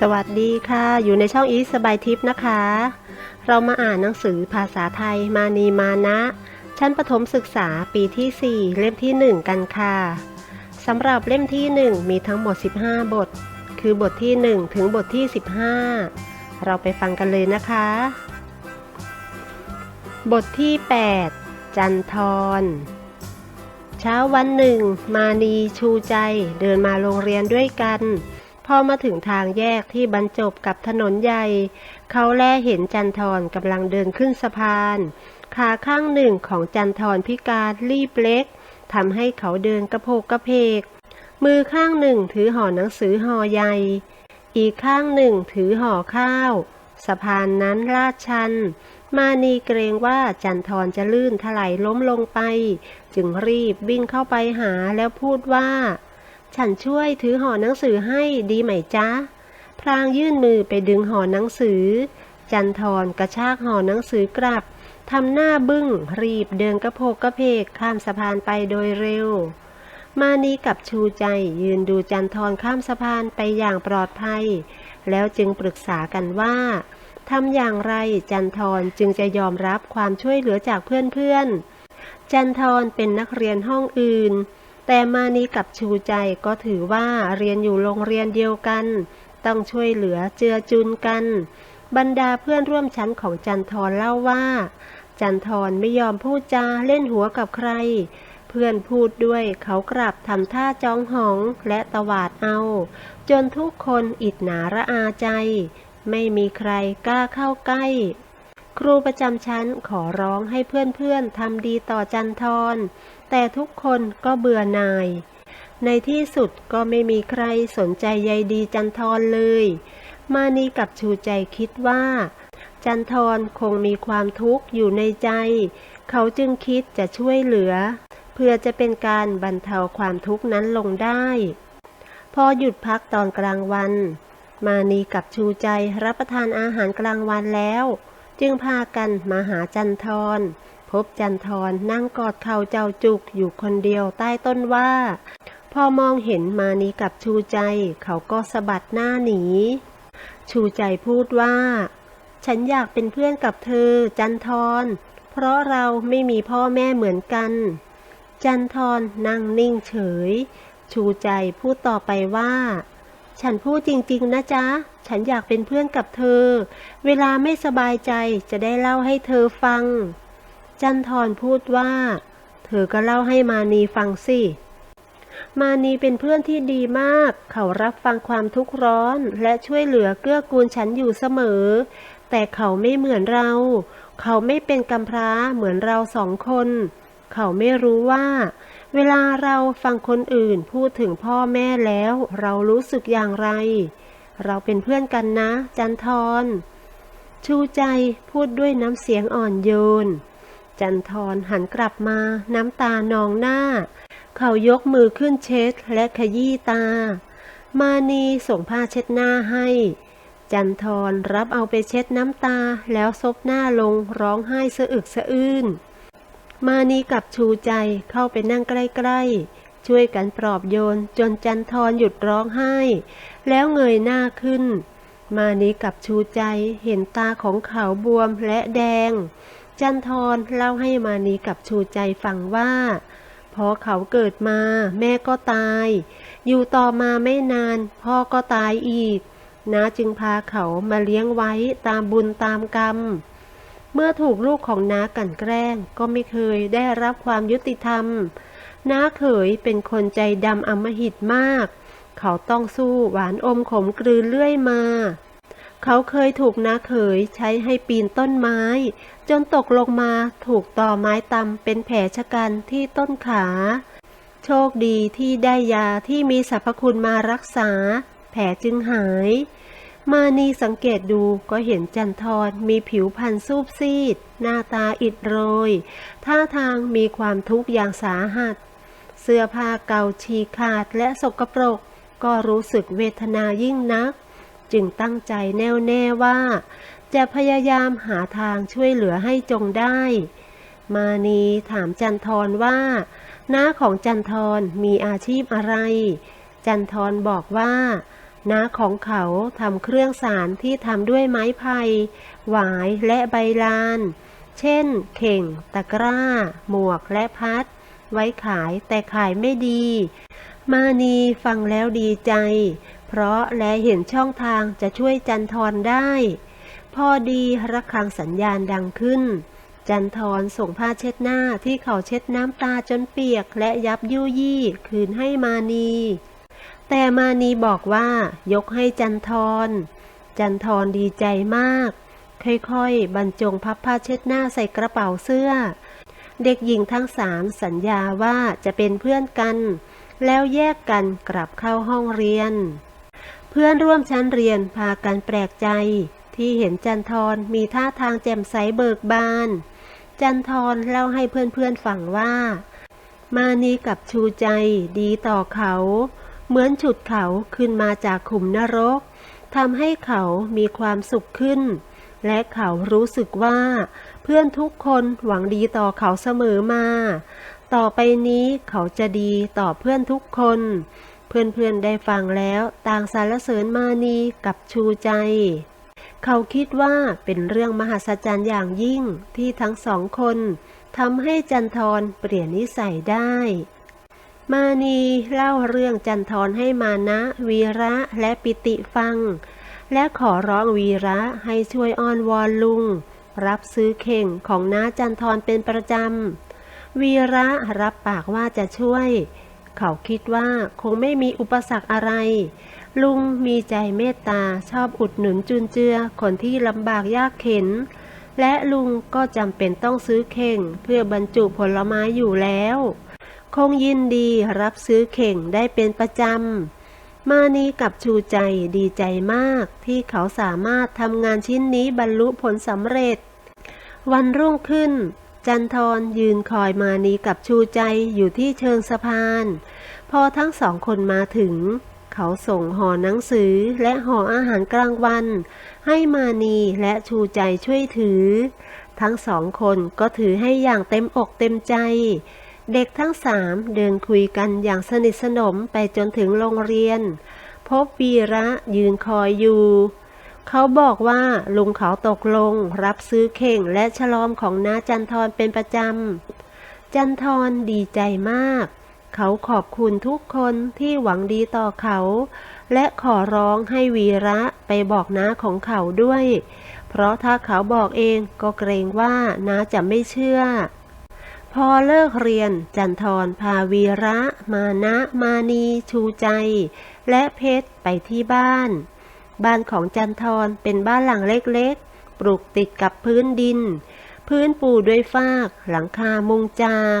สวัสดีค่ะ อยู่ในช่องอีสบายทิปนะคะ เรามาอ่านหนังสือภาษาไทยมานีมานะ ชั้นประถมศึกษาปีที่ 4 เล่มที่ 1 กันค่ะสำหรับเล่มที่ 1 มีทั้งหมด 15 บท คือบทที่ 1 ถึงบทที่ 15 เราไปฟังกันเลยนะคะ บทที่ 8 จันทร ช้าวันหนึ่ง มานีชูใจเดินมาโรงเรียนด้วยกัน พอมาถึงทางแยกที่บรรจบกับถนนใหญ่ เขาแลเห็นจันทรกำลังเดินขึ้นสะพาน ขาข้างหนึ่งของจันทรพิการรีบเล็กทำให้เขาเดินกระโพกกระเพก มือข้างหนึ่งถือห่อหนังสือห่อใหญ่ อีกข้างหนึ่งถือห่อข้าว สะพานนั้นลาดชัน มานีเกรงว่าจันทรจะลื่นถลายล้มลงไป จึงรีบวิ่งเข้าไปหาแล้วพูดว่า ฉันช่วยถือห่อหนังสือให้ดีไหมจ๊ะพรางยื่นมือไปดึงห่อหนังสือ จันทรกระชากห่อหนังสือกลับทำหน้าบึ้ง รีบเดินกระโพกกระเพกข้ามสะพานไปโดยเร็ว มานีกับชูใจยืนดูจันทรข้ามสะพานไปอย่างปลอดภัย แล้วจึงปรึกษากันว่า ทำอย่างไรจันทรจึงจะยอมรับความช่วยเหลือจากเพื่อนๆ จันทรเป็นนักเรียนห้องอื่น แต่มานีกับชูใจก็ถือว่าเรียนอยู่โรงเรียนเดียวกัน ต้องช่วยเหลือเจือจุนกัน บรรดาเพื่อนร่วมชั้นของจันทรเล่าว่า จันทรไม่ยอมพูดจาเล่นหัวกับใคร เพื่อนพูดด้วยเขากลับทำท่าจ้องหองและตวาดเอา จนทุกคนอิดหนาระอาใจ ไม่มีใครกล้าเข้าใกล้ ครูประจำชั้นขอร้องให้เพื่อนๆทำดีต่อจันทร แต่ทุกคนก็เบื่อหน่าย ในที่สุดก็ไม่มีใครสนใจใยดีจันทรเลย มานีกับชูใจคิดว่า จันทรคงมีความทุกข์อยู่ในใจ เขาจึงคิดจะช่วยเหลือ เพื่อจะเป็นการบรรเทาความทุกข์นั้นลงได้ พอหยุดพักตอนกลางวัน มานีกับชูใจรับประทานอาหารกลางวันแล้ว จึงพากันมาหาจันทร พบจันทรนั่งกอดเข่าเจ้าจุกอยู่คนเดียวใต้ต้นว่า พอมองเห็นมานีกับชูใจ เขาก็สะบัดหน้าหนี ชูใจพูดว่า ฉันอยากเป็นเพื่อนกับเธอ จันทร เพราะเราไม่มีพ่อแม่เหมือนกัน จันทรนั่งนิ่งเฉย ชูใจพูดต่อไปว่า ฉันพูดจริงๆนะจ๊ะ ฉันอยากเป็นเพื่อนกับเธอ เวลาไม่สบายใจจะได้เล่าให้เธอฟัง จันทรพูดว่า เธอก็เล่าให้มานีฟังสิ มานีเป็นเพื่อนที่ดีมาก เขารับฟังความทุกข์ร้อนและช่วยเหลือเกื้อกูลฉันอยู่เสมอ แต่เขาไม่เหมือนเรา เขาไม่เป็นกำพร้าเหมือนเราสองคน เขาไม่รู้ว่า เวลาเราฟังคนอื่นพูดถึงพ่อแม่แล้ว เรารู้สึกอย่างไร เราเป็นเพื่อนกันนะ จันทร ชูใจพูดด้วยน้ำเสียงอ่อนโยน จันทรหันกลับมาน้ำตานองหน้า เขายกมือขึ้นเช็ดและขยี้ตา มานีส่งผ้าเช็ดหน้าให้ จันทรรับเอาไปเช็ดน้ำตาแล้วซบหน้าลงร้องไห้สะอึกสะอื้น มานีกับชูใจเข้าไปนั่งใกล้ๆ ช่วยกันปลอบโยนจนจันทรหยุดร้องไห้ แล้วเงยหน้าขึ้น มานีกับชูใจเห็นตาของเขาบวมและแดง จันทรเล่าให้มานีกับชูใจฟังว่าพอเขาเกิดมา แม่ก็ตาย อยู่ต่อมาไม่นาน พ่อก็ตายอีกน้าจึงพาเขามาเลี้ยงไว้ตามบุญตามกรรม เมื่อถูกลูกของน้ากันแกล้ง ก็ไม่เคยได้รับความยุติธรรม น้าเขยเป็นคนใจดำอำมหิตมาก เขาต้องสู้หวานอมขมกลืนเรื่อยมา เขาเคยถูกน้าเขยใช้ให้ปีนต้นไม้ จนตกลงมาถูกต่อไม้ตำเป็นแผลชะกันที่ต้นขา โชคดีที่ได้ยาที่มีสรรพคุณมารักษา แผลจึงหาย มานีสังเกตดูก็เห็นจันทรมีผิวพรรณซูบซีด หน้าตาอิดโรย ท่าทางมีความทุกข์อย่างสาหัส เสื้อผ้าเก่าฉีกขาดและสกปรก ก็รู้สึกเวทนายิ่งนัก จึงตั้งใจแน่วแน่ว่า จะพยายามหาทางช่วยเหลือให้จงได้ มานีถามจันทรว่าน้าของจันทรมีอาชีพอะไร จันทรบอกว่า น้าของเขาทำเครื่องสารที่ทำด้วยไม้ไผ่หวายและใบลาน เช่น เข่ง ตะกร้า หมวกและพัด ไว้ขายแต่ขายไม่ดี มานีฟังแล้วดีใจ เพราะและเห็นช่องทางจะช่วยจันทรได้ พอดีระฆังสัญญาณดังขึ้น จันทรส่งผ้าเช็ดหน้าที่เขาเช็ดน้ำตาจนเปียกและยับยุยี่คืนให้มานี แต่มานีบอกว่ายกให้จันทร จันทรดีใจมาก ค่อยๆ บรรจงพับผ้าเช็ดหน้าใส่กระเป๋าเสื้อ เด็กหญิงทั้งสามสัญญาว่าจะเป็นเพื่อนกัน แล้วแยกกันกลับเข้าห้องเรียน เพื่อนร่วมชั้นเรียนพากันแปลกใจ ที่เห็นจันทรมีท่าทางแจ่มใสเบิกบาน จันทรเล่าให้เพื่อนๆฟังว่า มานีกับชูใจดีต่อเขา เหมือนฉุดเขาขึ้นมาจากขุมนรกทำให้เขามีความสุขขึ้น และเขารู้สึกว่า เพื่อนทุกคนหวังดีต่อเขาเสมอมา ต่อไปนี้เขาจะดีต่อเพื่อนทุกคน เพื่อนๆได้ฟังแล้วต่างสรรเสริญมานีกับชูใจ เขาคิดว่าเป็นเรื่องมหัศจรรย์อย่างยิ่งที่ทั้งสองคนทำให้จันทรเปลี่ยนนิสัยได้ มานีเล่าเรื่องจันทรให้มานะ วีระและปิติฟัง และขอร้องวีระให้ช่วยอ้อนวอนลุง รับซื้อเข่งของน้าจันทรเป็นประจำ วีระรับปากว่าจะช่วย เขาคิดว่าคงไม่มีอุปสรรคอะไร ลุงมีใจเมตตาชอบอุดหนุนจุนเจือคนที่ลำบากยากเข็น และลุงก็จำเป็นต้องซื้อเข่งเพื่อบรรจุผลไม้อยู่แล้ว คงยินดีรับซื้อเข่งได้เป็นประจำ มานีกับชูใจดีใจมากที่เขาสามารถทำงานชิ้นนี้บรรลุผลสำเร็จ วันรุ่งขึ้น จันทรยืนคอยมานีกับชูใจอยู่ที่เชิงสะพาน พอทั้งสองคนมาถึง เขาส่งห่อหนังสือและห่ออาหารกลางวัน ให้มานีและชูใจช่วยถือ ทั้งสองคนก็ถือให้อย่างเต็มอกเต็มใจ เด็กทั้งสามเดินคุยกันอย่างสนิทสนมไปจนถึงโรงเรียน พบวีระยืนคอยอยู่ เขาบอกว่าลุงเขาตกลงรับซื้อเข่งและฉลอมของน้าจันทรเป็นประจำ จันทรดีใจมาก เขาขอบคุณทุกคนที่หวังดีต่อเขา และขอร้องให้วีระไปบอกน้าของเขาด้วย เพราะถ้าเขาบอกเองก็เกรงว่าน้าจะไม่เชื่อ พอเลิกเรียน จันทรพาวีระ มานะมานีชูใจ และเพชรไปที่บ้าน บ้านของจันทรเป็นบ้านหลังเล็กๆ ปลูกติดกับพื้นดิน พื้นปูด้วยฟาก หลังคามุงจาก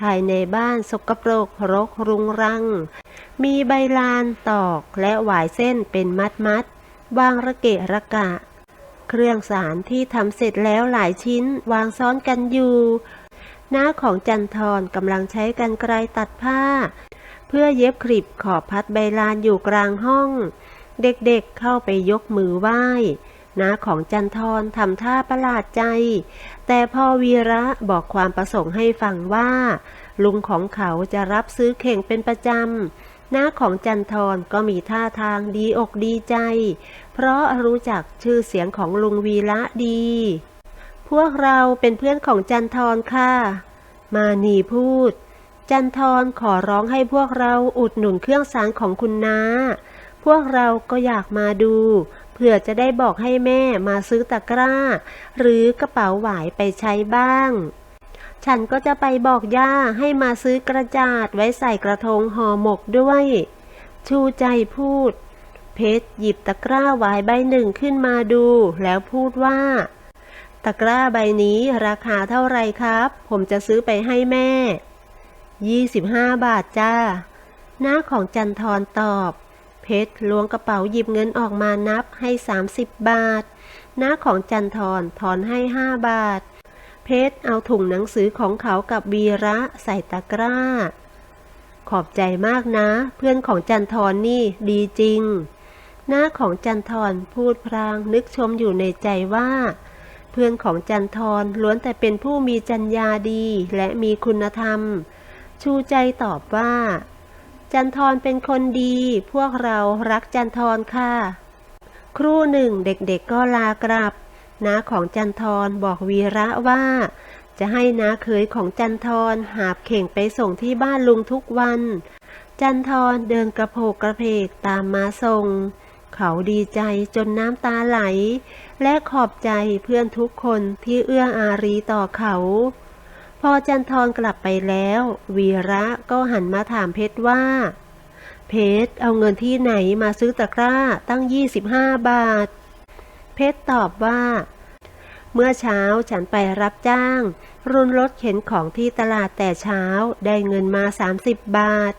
ภายในบ้านสกปรกรกรุงรัง มีใบลานตอกและหวายเส้นเป็นมัดมัดวางระเกะระกะ เครื่องสารที่ทำเสร็จแล้วหลายชิ้นวางซ้อนกันอยู่ หน้าของจันทร์กำลังใช้กันไกรตัดผ้า เพื่อเย็บคลิปขอบพัดใบลานอยู่กลางห้อง เด็กๆเเข้าไปยกมือไหว้น้าของจันทร์ทำท่าประหลาดใจ แต่พอวีระบอกความประสงค์ให้ฟังว่า ลุงของเขาจะรับซื้อเข่งเป็นประจำน้าของจันทร์ก็มีท่าทางดีอกดีใจ เพราะรู้จักชื่อเสียงของลุงวีระดี พวกเราเป็นเพื่อนของจันทรค่ะ มานีพูด จันทรขอร้องให้พวกเราอุดหนุนเครื่องสารของคุณน้าพวกเราก็อยากมาดู เพื่อจะได้บอกให้แม่มาซื้อตะกร้า หรือกระเป๋าหวายไปใช้บ้าง ฉันก็จะไปบอกย่าให้มาซื้อกระจาดไว้ใส่กระทงห่อหมกด้วย ชูใจพูด เพชรหยิบตะกร้าหวายใบหนึ่งขึ้นมาดู แล้วพูดว่า ตะกร้าใบนี้ราคาเท่าไรครับ ผมจะซื้อไปให้แม่ 25 บาทจ้า หน้าของจันทรตอบ เพชรล้วงกระเป๋าหยิบเงินออกมานับให้ 30 บาท หน้าของจันทรถอนให้ 5 บาท เพชรเอาถุงหนังสือของเขากับวีระใส่ตะกร้า ขอบใจมากนะ เพื่อนของจันทรนี่ดีจริง หน้าของจันทรพูดพลางนึกชมอยู่ในใจว่า เพื่อนของจันทรล้วนแต่เป็นผู้มีจัญญาดีและมีคุณธรรม ชูใจตอบว่า จันทรเป็นคนดี พวกเรารักจันทรค่ะ ครู่หนึ่งเด็กๆก็ลากลับน้าของจันทรบอกวีระว่า จะให้น้าเคยของจันทรหาบเข่งไปส่งที่บ้านลุงทุกวัน จันทรเดินกระโผกกระเพกตามมาส่ง เขาดีใจจนน้ำตาไหล และขอบใจเพื่อนทุกคนที่เอื้ออารีต่อเขา พอจันทรกลับไปแล้ว วีระก็หันมาถามเพชรว่า เพชรเอาเงินที่ไหนมาซื้อตะกร้าตั้ง 25 บาท เพชรตอบว่า เมื่อเช้าฉันไปรับจ้าง รุนรถเข็นของที่ตลาดแต่เช้าได้เงินมา 30 บาท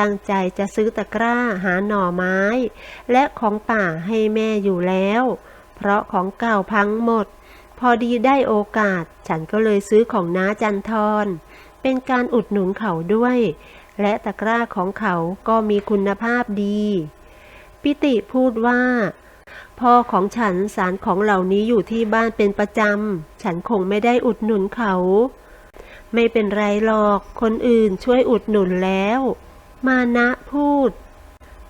ตั้งใจจะซื้อตะกร้าหาหน่อไม้ และของป่าให้แม่อยู่แล้ว เพราะของเก่าพังหมด พอดีได้โอกาส ฉันก็เลยซื้อของน้าจันทรเป็นการอุดหนุนเขาด้วย และตะกร้าของเขาก็มีคุณภาพดี ปิติพูดว่า พ่อของฉันสารของเหล่านี้อยู่ที่บ้านเป็นประจำ ฉันคงไม่ได้อุดหนุนเขา ไม่เป็นไรหรอก คนอื่นช่วยอุดหนุนแล้ว มานะพูด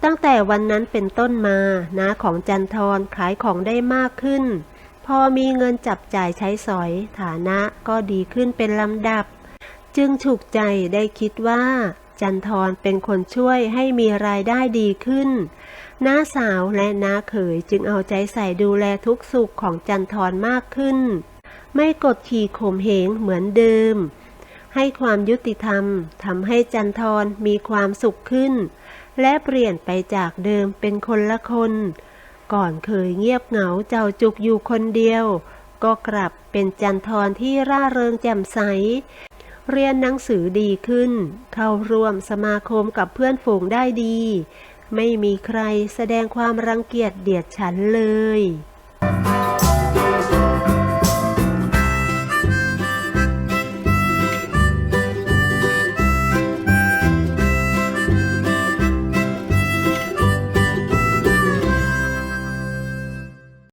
ตั้งแต่วันนั้นเป็นต้นมาน้าของจันทรขายของได้มากขึ้น พอมีเงินจับจ่ายใช้สอย ฐานะก็ดีขึ้นเป็นลำดับ จึงฉุกใจได้คิดว่า จันทรเป็นคนช่วยให้มีรายได้ดีขึ้นน้าสาวและน้าเขยจึงเอาใจใส่ดูแลทุกสุขของจันทรมากขึ้น ไม่กดขี่ข่มเหงเหมือนเดิม ให้ความยุติธรรมทำให้จันทรมีความสุขขึ้น และเปลี่ยนไปจากเดิมเป็นคนละคน ก่อนเคยเงียบเหงาเจ้าจุกอยู่คนเดียว ก็กลับเป็นจันทรที่ร่าเริงแจ่มใส เรียนหนังสือดีขึ้น เข้าร่วมสมาคมกับเพื่อนฝูงได้ดี ไม่มีใครแสดงความรังเกียจเดียดฉันเลย